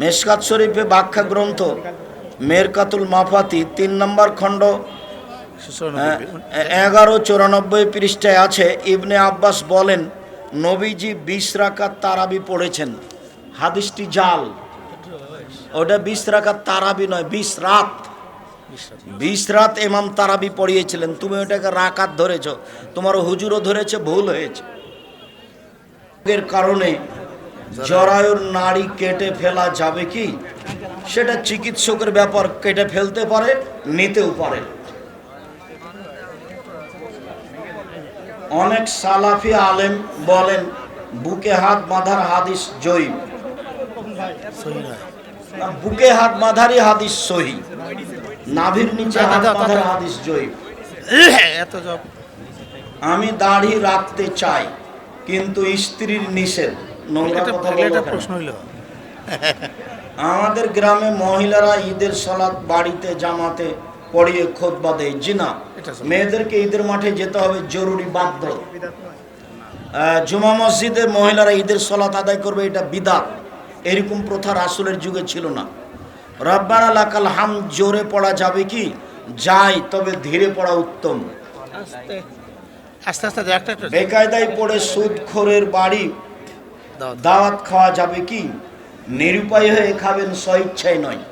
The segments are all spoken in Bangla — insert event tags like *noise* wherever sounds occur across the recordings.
মেশকাত শরীফে ব্যাখ্যা গ্রন্থ মেরকাতুল মাফাতি তিন নম্বর খণ্ড এগারো চুরানব্বই পৃষ্ঠায় আছে ইবনে আব্বাস বলেন নবীজি বিশ রাকাত তারাবি পড়েছেন। হাদিসটি জাল। ওটা বিশ রাকাত তারাবি নয় বিশ রাত। বিশ রাত এমাম তারাবি পড়িয়েছিলেন। তুমি ওটাকে রাকাত ধরেছ তোমার হুজুরও ধরেছে ভুল হয়েছে। কারণে জরায়ুর নাড়ি কেটে ফেলা যাবে কি? সেটা চিকিৎসকের ব্যাপার কেটে ফেলতে পারে নিতেও পারে। অনেক সালাফি আলেম বলেন বুকে হাত বাঁধার হাদিস জয়ী। বুকে হাত বাঁধারই হাদিস সহি। নাভির নিচে হাত বাঁধার হাদিস জয়ী। আমি দাড়ি রাখতে চাই কিন্তু স্ত্রীর নিষেধ। প্রশ্ন হইল। *laughs* আমাদের গ্রামে মহিলারা ঈদের সলাৎ বাড়িতে জামাতে পড়িয়ে খোদবা দেয় জি না মেয়েদেরকে ঈদের মাঠে যেতে হবে জরুরি বাধ্য। জুমা মসজিদে মহিলারা ঈদের সলাৎ আদায় করবে এটা বিদাত। এরকম প্রথা রাসুলের যুগে ছিল না। রব্বানা লাকাল হাম জোরে পড়া যাবে কি? যাই তবে ধীরে পড়া উত্তম। বেকায়দায় পড়ে সুদখোরের বাড়ি দাওয়াত। খাওয়া যাবে কি? নিরুপায় হয়ে খাবেন স্বইচ্ছায় নয়।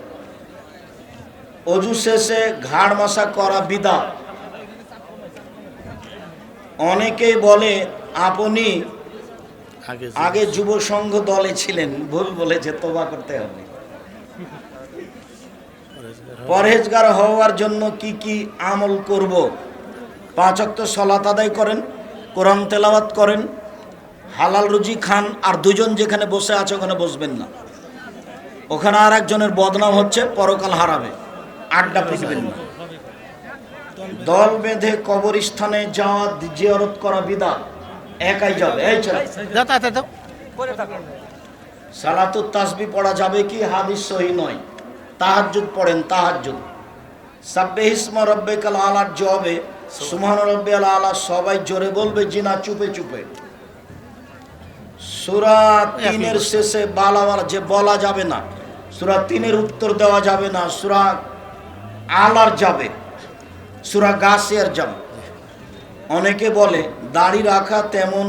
অজু শেষে ঘাড় মশা করা বিদা। অনেকেই বলে আপনি আগে যুব সংঘ দলে ছিলেন ভুল বলেছে তোবা করতে হবে। পরহেজগার হওয়ার জন্য কি কি আমল করব? পাঁচ অক্ত সলাত আদায় করেন কোরআন তেলাওয়াত করেন হালাল রুজি খান আর দুজন যেখানে বসে আছে ওখানে বসবেন না। ওখানে আর একজনের বদনাম হচ্ছে পরকাল হারাবে আড্ডা পিটবেন না। দল বেঁধে কবরস্থানে যাওয়া জিয়ারত করা বিদা একাই যাবে। এই সালাতুত তাসবি পড়া যাবে কি? হাদিস সহি নয়। তাহাজ্জুদ পড়েন তাহাজ্জুদ। সাব্বে হিসমা রব্বে রব্বিকাল আলার জবে সুবহান রব্বিয়াল আলা সবাই জোরে বলবে জিনা চুপে চুপে। সূরা তিনের শেষে বালাওয়ালা যে বলা যাবে না সূরা তিনের উত্তর দেওয়া যাবে না সূরা আলার যাবে সূরা গাছিয়ার যাবে। অনেকে বলে দাড়ি রাখা তেমন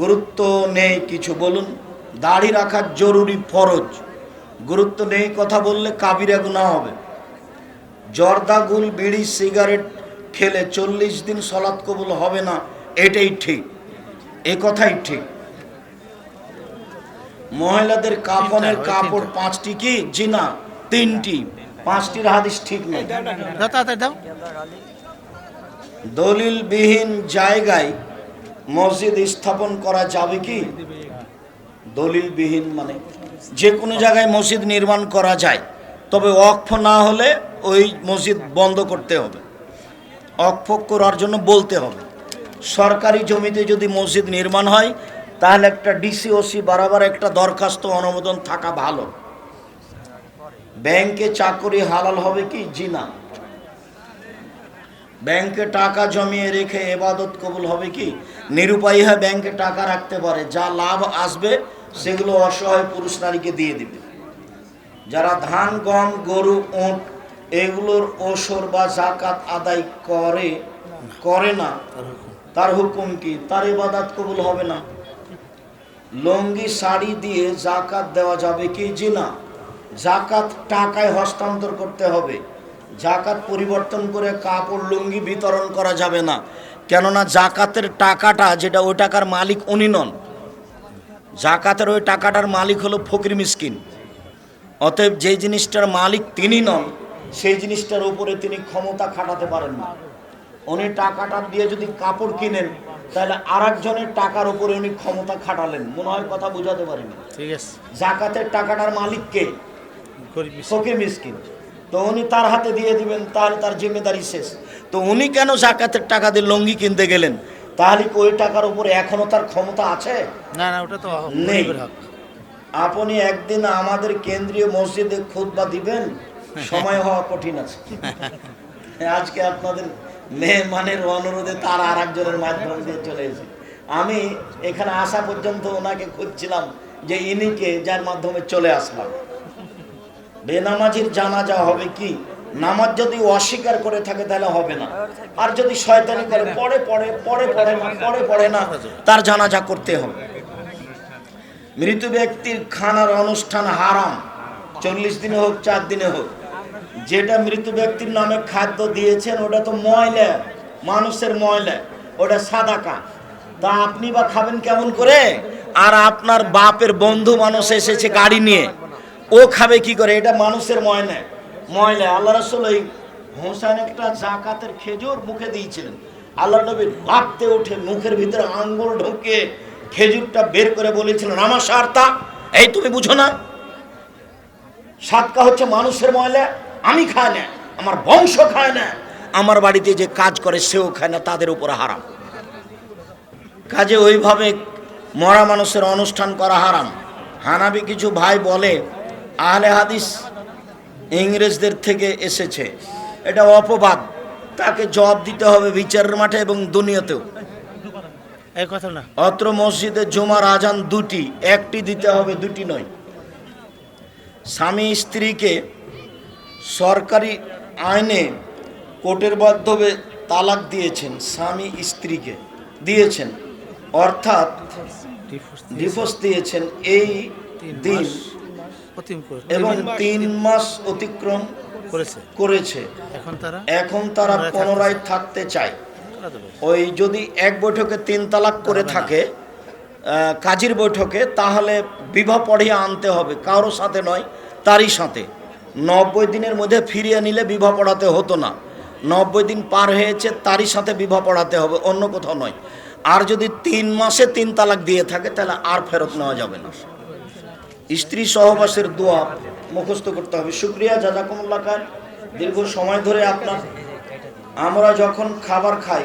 গুরুত্ব নেই কিছু বলুন। দাড়ি রাখা জরুরি ফরজ গুরুত্ব নেই কথা বললে কাবিরা গুনাহ হবে। জর্দা গুল বিড়ি সিগারেট খেলে চল্লিশ দিন সলাৎ কবুল হবে না এটাই ঠিক এ কথাই ঠিক। মহিলাদের কাপনের কাপড় পাঁচটি কি? জিনা। তিনটি। পাঁচটির হাদিস ঠিক নেই। দলিলবিহীন জায়গায় মসজিদ স্থাপন করা যাবে কি? দলিলবিহীন মানে যে কোনো জায়গায় মসজিদ নির্মাণ করা যায়। তবে অক্ষ না হলে ওই মসজিদ বন্ধ করতে হবে। অক্ষ করার জন্য বলতে হবে। সরকারি জমিতে যদি মসজিদ নির্মাণ হয় তাহলে একটা ডিসি ওসি বারাবার একটা দরখাস্ত অনুমোদন থাকা ভালো। ব্যাংকে চাকরি হালাল হবে কি? জিনা ব্যাংকে টাকা জমিয়ে রেখে এবাদত কবুল হবে কি? নিরুপায়ী হয়ে ব্যাংকে টাকা রাখতে পারে। যা লাভ আসবে, সেগুলো অসহায় পুরুষ নারীকে দিয়ে দিবে। যারা ধান, গম, গরু, উঁট, এগুলোর ওসর বা জাকাত আদায় করে করে না, তার হুকুম কি? তার ইবাদত কবুল হবে না। লঙ্গি, শাড়ি দিয়ে জাকাত দেওয়া যাবে কি? জি না। জাকাত টাকায় হস্তান্তর করতে হবে। জাকাত পরিবর্তন করে কাপড়, লুঙ্গি বিতরণ করা যাবে না। কেননা জাকাতের টাকাটা যেটা, ওই টাকার মালিক উনি নন। জাকাতের ওই টাকাটার মালিক হলো ফকির মিসকিন। অতএব যে জিনিসটার মালিক তিনি নন, সেই জিনিসটার উপরে তিনি ক্ষমতা খাটাতে পারেন না। উনি টাকাটা দিয়ে যদি কাপড় কিনেন তাহলে আর একজনের টাকার উপরে উনি ক্ষমতা খাটালেন। মনে হয় কথা বোঝাতে পারেনি। ঠিক আছে। জাকাতের টাকাটার মালিককে ফকির মিসকিন। তো উনি তার হাতে দিয়ে দিবেন তাহলে তার জিম্মেদারি শেষ। তো উনি কেন জাকাতের টাকা দিয়ে লঙ্গি কিনতে গেলেন? তাহলে কি ওই টাকার উপরে এখনও তার ক্ষমতা আছে? না না ওটা তো নেই। আপনি একদিন আমাদের কেন্দ্রীয় মসজিদে খুতবা দিবেন সময় হওয়া কঠিন আছে। *laughs* আজকে আপনাদের মেহমানের অনুরোধে তার আর একজনের মাধ্যম দিয়ে চলে এসে। আমি এখানে আসা পর্যন্ত ওনাকে খুঁজছিলাম যে ইনিকে যার মাধ্যমে চলে আসলাম। বেনামাজির জানাজা হবে কি? নামাজ যদি অস্বীকার করে থাকে তাহলে হবে না। আর যদি শয়তানি করে পরে পরে পরে পড়ে না পরে পড়ে না, তার জানাজা করতে হবে। মৃত ব্যক্তির খানার অনুষ্ঠান হারাম। চল্লিশ দিনে হোক, চার দিনে হোক। যেটা মৃত ব্যক্তির নামে খাদ্য দিয়েছেন, ওটা তো ময়লা, মানুষের ময়লা, ওটা সাদাকা তা আপনি বা খাবেন কেমন করে? আর আপনার বাপের বন্ধু মানুষ এসেছে গাড়ি নিয়ে, ও খাবে কি করে? এটা মানুষের ময়লা ময়লা। আল্লাহ রসুল ওই হোসেন একটা জাকাতের খেজুর মুখে দিয়েছিলেন। আল্লাহ নবী ভাবতে উঠে মুখের ভিতরে আঙ্গুল ঢুকে খেজুরটা বের করে বলেছিলেন, আমার সারতা? এই তুমি বুঝো না। সাতকা হচ্ছে মানুষের ময়লা আমি খাই না আমার বংশ খায় না আমার বাড়িতে যে কাজ করে সেও খায় না তাদের উপর হারাম। কাজে ওইভাবে মরা মানুষের অনুষ্ঠান করা হারাম। হানাবি কিছু ভাই বলে আহলে হাদিস ইংরেজদের থেকে এসেছে। এটা অপবাদ। তাকে জবাব দিতে হবে বিচারের মাঠে এবং দুনিয়াতেও। অত্র মসজিদে জুমার আজান দুটি একটি দিতে হবে দুটি নয়। স্বামী স্ত্রীকে সরকারি আইনে কোর্টের মাধ্যমে তালাক দিয়েছেন স্বামী স্ত্রীকে দিয়েছেন। অর্থাৎ ডিভোর্স দিয়েছেন এই তিন দিন এবং তিন মাস অতিক্রম করেছে। এখন তারা এখন তারা পুনরায় থাকতে চায়। ওই যদি এক বৈঠকে তিন তালাক করে থাকে কাজীর বৈঠকে তাহলে বিবাহ পড়িয়ে আনতে হবে। কারোর সাথে নয় তারই সাথে। নব্বই দিনের মধ্যে ফিরিয়ে নিলে বিবাহ পড়াতে হতো না। নব্বই দিন পার হয়েছে, তারই সাথে বিবাহ পড়াতে হবে, অন্য কোথাও নয়। আর যদি তিন মাসে তিন তালাক দিয়ে থাকে, তাহলে আর ফেরত নেওয়া যাবে না। স্ত্রী সহবাসের দোয়া মুখস্থ করতে হবে। শুক্রিয়া, জাজাকুমুল্লাহ খান দীর্ঘ সময় ধরে আপনার আমরা যখন খাবার খাই,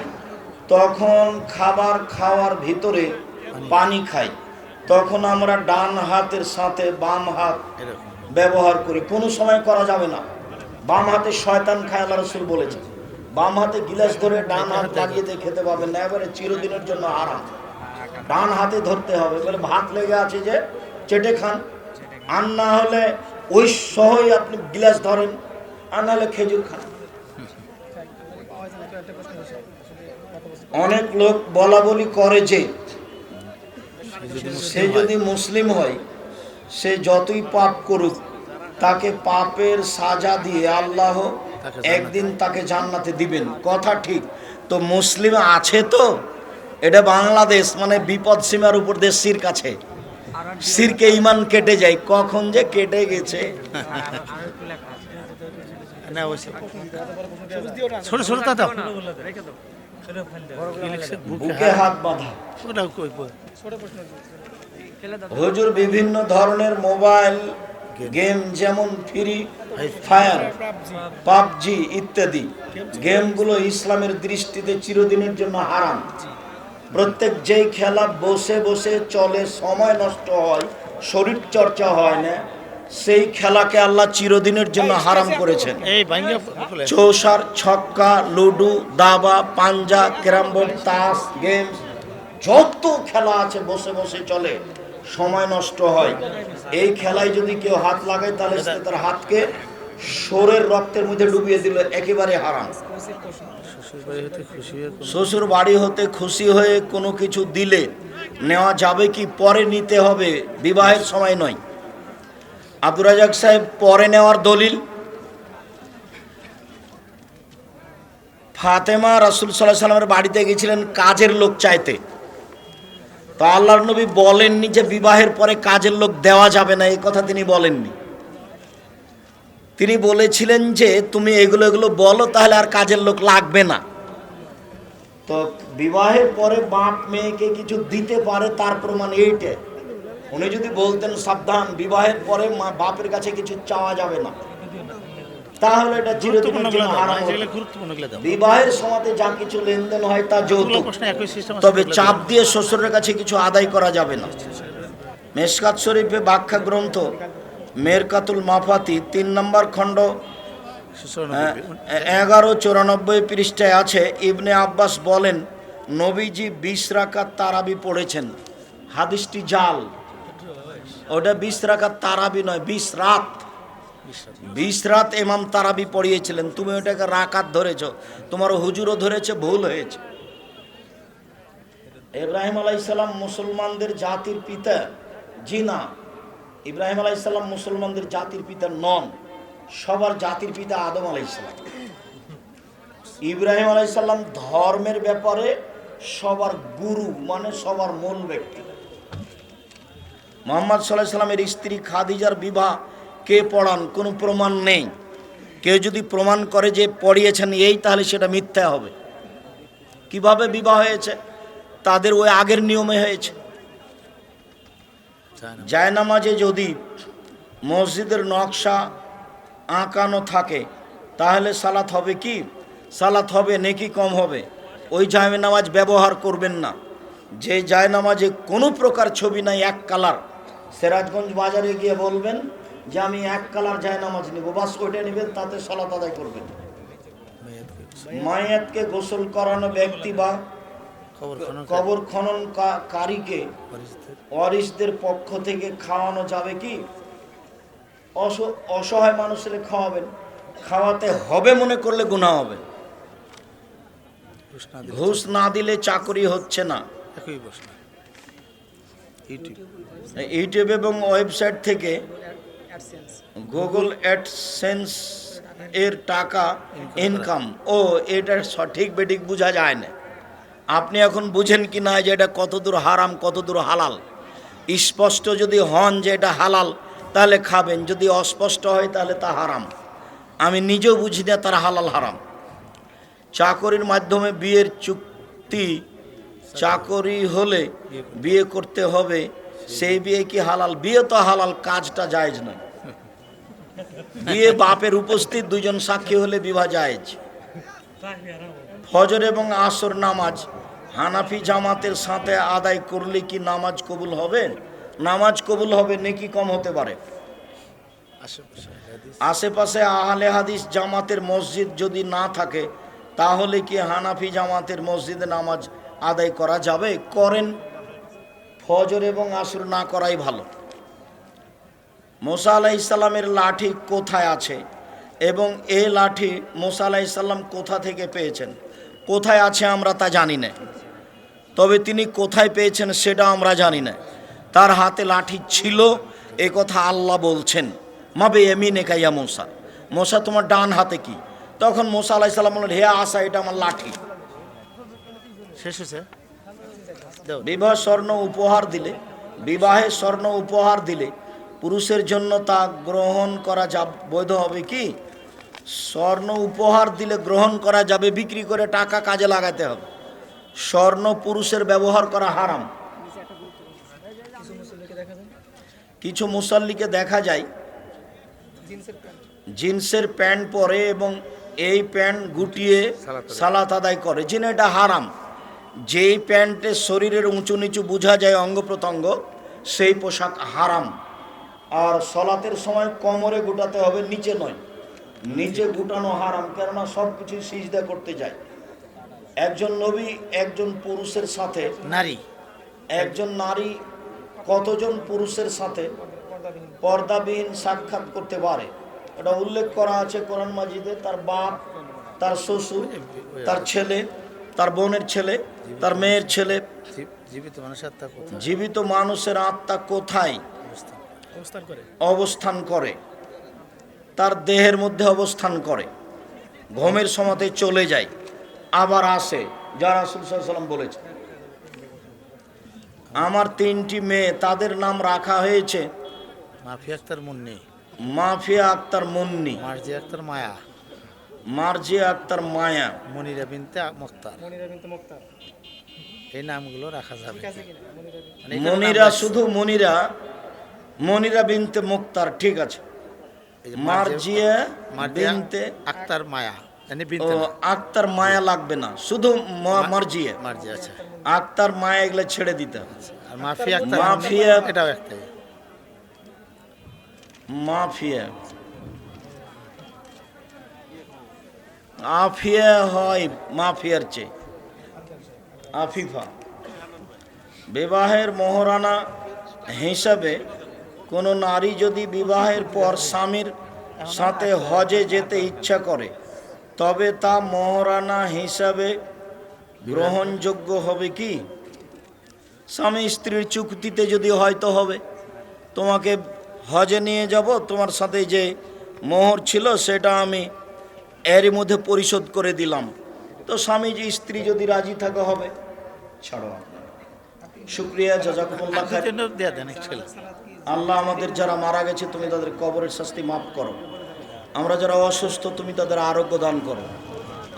তখন খাবার খাওয়ার ভিতরে পানি খাই। তখন আমরা ডান হাতের সাথে বাম হাত ব্যবহার করি, কোনো সময় করা যাবে না। বাম হাতে শয়তান খায় আল্লাহ রসুল বলেছে বাম হাতে গিলাস ধরে ডান হাত লাগিয়ে দিয়ে খেতে পাবেন না, এবারে চিরদিনের জন্য আরাম। ডান হাতে ধরতে হবে। বলে ভাত লেগে আছে যে, চেটে খান। আর না হলে ওই সহই আপনি গিলাস ধরেন, আর না হলে খেজুর খান। অনেক লোক বলা বলি করে যে, সে যদি মুসলিম হয়, সে যতই পাপ করুক তাকে পাপের সাজা দিয়ে আল্লাহ একদিন তাকে জান্নাতে দিবেন। কথা ঠিক। তো মুসলিম আছে তো? এটা বাংলাদেশ মানে বিপদ সীমার উপর দেশ সির কাছে সিরকে ইমান কেটে যায়। কখন যে কেটে গেছে। ছোট ছোট বুকে হাত বাঁধা। হুজুর বিভিন্ন ধরনের মোবাইল গেম যেমন ফ্রি ফায়ার পাবজি ইত্যাদি। গেমগুলো ইসলামের দৃষ্টিতে চিরদিনের জন্য হারাম। প্রত্যেক যেই খেলা বসে বসে চলে সময় নষ্ট হয় শরীর চর্চা হয় না সেই খেলাকে আল্লাহ চিরদিনের জন্য হারাম করেছেন। চৌসার ছক্কা লুডু দাবা পাঞ্জা ক্যারাম বোর্ড তাস গেমস যত খেলা আছে বসে বসে চলে। সময় নষ্ট হয়। এই খেলায় যদি কেউ হাত লাগায়, তাহলে সে তার হাতকে সোরের রক্তের মধ্যে ডুবিয়ে দিল, একেবারে হারাম। শ্বশুর বাড়ি হতে খুশি হয়ে কোনো- শ্বশুর বাড়ি হতে খুশি হয়ে কোনো কিছু দিলে নেওয়া যাবে কি? পরে নিতে হবে, বিবাহের সময় নয়। আব্দুর রাজাক সাহেব, পরে নেওয়ার দলিল। ফাতেমা রাসুল সাল্লাহ সাল্লামের বাড়িতে গেছিলেন কাজের লোক চাইতে। তো আল্লাহর নবী বলেননি যে বিবাহের পরে কাজের লোক দেওয়া যাবে না, এই কথা তিনি বলেননি। তিনি বলেছিলেন যে, তুমি এগুলো এগুলো বলো, তাহলে আর কাজের লোক লাগবে না। তো বিবাহের পরে বাপ মেয়েকে কিছু দিতে পারে, তার প্রমাণ এইটা। উনি যদি বলতেন, সাবধান, বিবাহের পরে মা, বাপের কাছে কিছু চাওয়া যাবে না। তাহলে এটা চিরদিনের জন্য হারাম মানে বিবাহের যা কিছু লেনদেন হয় তা যৌতুক। তবে চাপ দিয়ে শ্বশুরের কাছে কিছু আদায় করা যাবে না। মেশকাত শরীফে ব্যাখ্যা গ্রন্থ মেরকাতুল মাফাতি তিন নম্বর খণ্ড হ্যাঁ, এগারো চুরানব্বই পৃষ্ঠায় আছে ইবনে আব্বাস বলেন নবীজি বিশ রাকাত তারাবি পড়েছেন। হাদিসটি জাল। ওটা বিশ রাকাত তারাবি নয় বিশ রাত। বিশ রাত এমাম তারাবি পড়িয়েছিলেন। তুমি ওটাকে রাকাত ধরেছ। তোমার হুজুরও ধরেছে, ভুল হয়েছে। ইব্রাহিম আলাইসাল্লাম মুসলমানদের জাতির পিতা জি না ইব্রাহিম আলাইসাল্লাম মুসলমানদের জাতির পিতা, নন। সবার জাতির পিতা আদম আলাইসাল্লাম ইব্রাহিম আলাইসাল্লাম ধর্মের ব্যাপারে সবার গুরু মানে সবার মূল ব্যক্তি। মোহাম্মদ সাল্লাহ সাল্লামের স্ত্রী খাদিজার বিবাহ কে পড়ান, কোনো প্রমাণ নেই। কেউ যদি প্রমাণ করে যে পড়িয়েছেন এই, তাহলে সেটা মিথ্যা হবে। কীভাবে বিবাহ হয়েছে? তাদের ওই আগের নিয়মে হয়েছে। জায়নামাজে যদি মসজিদের নকশা আঁকানো থাকে, তাহলে সালাত হবে কি? সালাত হবে, নেকি কম হবে। ওই জায়নামাজ ব্যবহার করবেন না। যে জায়নামাজে কোনো প্রকার ছবি নাই, এক কালার। সিরাজগঞ্জ বাজারে গিয়ে বলবেন যে আমি এক কালার জায়নামাজ নিব বাস ওইটা নেবেন তাতে সালাত আদায় করবেন। মায়াতকে গোসল করানো ব্যক্তি বা কবর খনন কারীকে ওয়ারিসদের পক্ষ থেকে খাওয়ানো যাবে কি? অস- অসহায় মানুষের খাওয়াবেন। খাওয়াতে হবে মনে করলে গুণা হবে। ঘুষ না দিলে চাকরি হচ্ছে না। ইউটিউব এবং ওয়েবসাইট থেকে গুগল অ্যাডসেন্স এর টাকা ইনকাম ও, এটা সঠিক বেঠিক বোঝা যায় না। আপনি এখন বুঝেন কি না যে এটা কতদূর হারাম, কতদূর হালাল? স্পষ্ট যদি হন যে এটা হালাল, তাহলে খাবেন। যদি অস্পষ্ট হয়, তাহলে তা হারাম। আমি নিজেও বুঝি না তার হালাল হারাম। চাকরির মাধ্যমে বিয়ের চুক্তি, চাকরি হলে বিয়ে করতে হবে। সেই বিয়ে কি হালাল? বিয়ে তো হালাল, কাজটা জায়েজ নয়। বিয়ে বাপের উপস্থিত দুজন সাক্ষী হলে বিবাহ জায়েজ। ফজর এবং আসর নামাজ, হানাফি জামাতের সাথে আদায় করলে কি নামাজ কবুল হবে? নামাজ কবুল হবে, নেকি কম হতে পারে? আশেপাশে আহলে হাদিস জামাতের মসজিদ যদি না থাকে, তাহলে কি হানাফি জামাতের মসজিদে নামাজ আদায় করা যাবে? করেন, ফজর এবং আসর না করাই ভালো। মোসা আলাহ ইসলামের লাঠি কোথায় আছে? এবং এ লাঠি মোসা আলাহ ইসলাম কোথা থেকে পেয়েছেন? কোথায় আছে আমরা তা জানি না। তবে তিনি কোথায় পেয়েছেন সেটা আমরা জানি না। তার হাতে লাঠি ছিল এ কথা আল্লাহ বলছেন। মাবে এমিনে কাইয়া মোসা? মোসা তোমার ডান হাতে কি? তখন মোসা আলাইসাল্লাম বললেন হে আসা এটা আমার লাঠি। শেষ হয়েছে? বিবাহ স্বর্ণ উপহার দিলে বিবাহে স্বর্ণ উপহার দিলে পুরুষের জন্য তা গ্রহণ করা যা বৈধ হবে কি? স্বর্ণ উপহার দিলে গ্রহণ করা যাবে, বিক্রি করে টাকা কাজে লাগাতে হবে। স্বর্ণ পুরুষের ব্যবহার করা হারাম। কিছু মুসল্লিকে দেখা যায়, জিন্সের প্যান্ট পরে এবং এই প্যান্ট গুটিয়ে সালাত আদায় করে। যিনি এটা হারাম। যেই প্যান্টে শরীরের উঁচু নিচু বোঝা যায়, অঙ্গ প্রত্যঙ্গ, সেই পোশাক হারাম। আর সলাতের সময় কোমরে গুটাতে হবে নিচে নয়। নিচে গুটানো হারাম কেননা সব কিছু সিজদা করতে যায়। একজন নবী একজন পুরুষের সাথে নারী। একজন নারী কতজন পুরুষের সাথে পর্দাবিহীন সাক্ষাৎ করতে পারে? এটা উল্লেখ করা আছে কোরআন মাজিদে তার বাপ তার শ্বশুর তার ছেলে তার বোনের ছেলে তার মেয়ের ছেলে। জীবিত মানুষের আত্মা জীবিত মানুষের আত্মা কোথায়? অবস্থান অবস্থান করে। তার দেহের মধ্যে অবস্থান করে। ঘুমের সময়তে চলে যায়। আবার আসে। যা রাসুল সাল্লাম বলেছে আমার তিনটি মেয়ে তাদের নাম রাখা হয়েছে মাফি আক্তার মুন্নি। মাফিয়া আক্তার মুন্নি। মার্জি আক্তার মায়া। মার্জিয়া আক্তার মায়া। মনিরা বিনতে মুক্তার। মনিরা বিনতে মুক্তার। এই নামগুলো রাখা যাবে। মনিরা মানে। শুধু মনিরা মনিরা বিনতে মুক্তার ঠিক আছে। মার্জিয়া মার্জিয়া বিনতে আক্তার মায়া। আক্তার লাগবে না শুধু মার্জিয়া। মার্জি আক্তার মায়া এগুলো ছেড়ে দিতে আর আক্তার মাফিয়া এটাও একটাই। মাফিয়া। আফিয়া হয় মাফিয়ার চেয়ে। আফিফা। বিবাহের মহারানা হিসাবে কোনো নারী যদি বিবাহের পর স্বামীর সাথে হজে যেতে ইচ্ছা করে তবে তা মহারানা হিসাবে গ্রহণযোগ্য হবে কি? স্বামী স্ত্রীর চুক্তিতে যদি হয়তো হবে তোমাকে হজে নিয়ে যাব তোমার সাথে যে মোহর ছিল সেটা আমি এরই মধ্যে পরিশোধ করে দিলাম। তো স্বামী যে স্ত্রী যদি রাজি থাকা হবে ছাড়ো। শুক্রিয়া জাজাকুমুল্লাহ আল্লাহ আমাদের যারা মারা গেছে তুমি তাদের কবরের শাস্তি মাফ করো। আমরা যারা অসুস্থ তুমি তাদের আরোগ্য দান করো।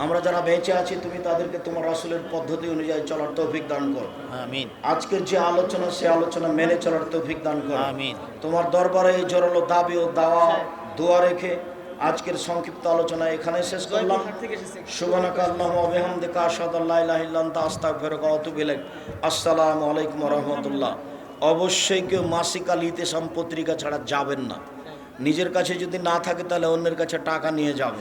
আমরা যারা বেঁচে আছি তুমি তাদেরকে তোমার রাসুলের পদ্ধতি অনুযায়ী চলার তৌফিক দান করো। আমিন। আজকের যে আলোচনা সে আলোচনা মেনে চলার তৌফিক দান করো। আমিন। তোমার দরবারে এই জোরালো দাবি ও দাওয়া দোয়া রেখে আজকের সংক্ষিপ্ত আলোচনা এখানে শেষ করলাম। সুবহানাকা আল্লাহুম্মা ওয়া বিহামদিকা আশহাদু আল্লা ইলাহা ইল্লা আনতা আস্তাগফিরুকা ওয়া আতুবু ইলাইক। আসসালামু আলাইকুম রাহমাতুল্লাহ। অবশ্যই কেউ মাসিক আল ইতেসাম পত্রিকা ছাড়া যাবেন না। নিজের কাছে যদি না থাকে তাহলে অন্যের কাছে টাকা নিয়ে যাবেন।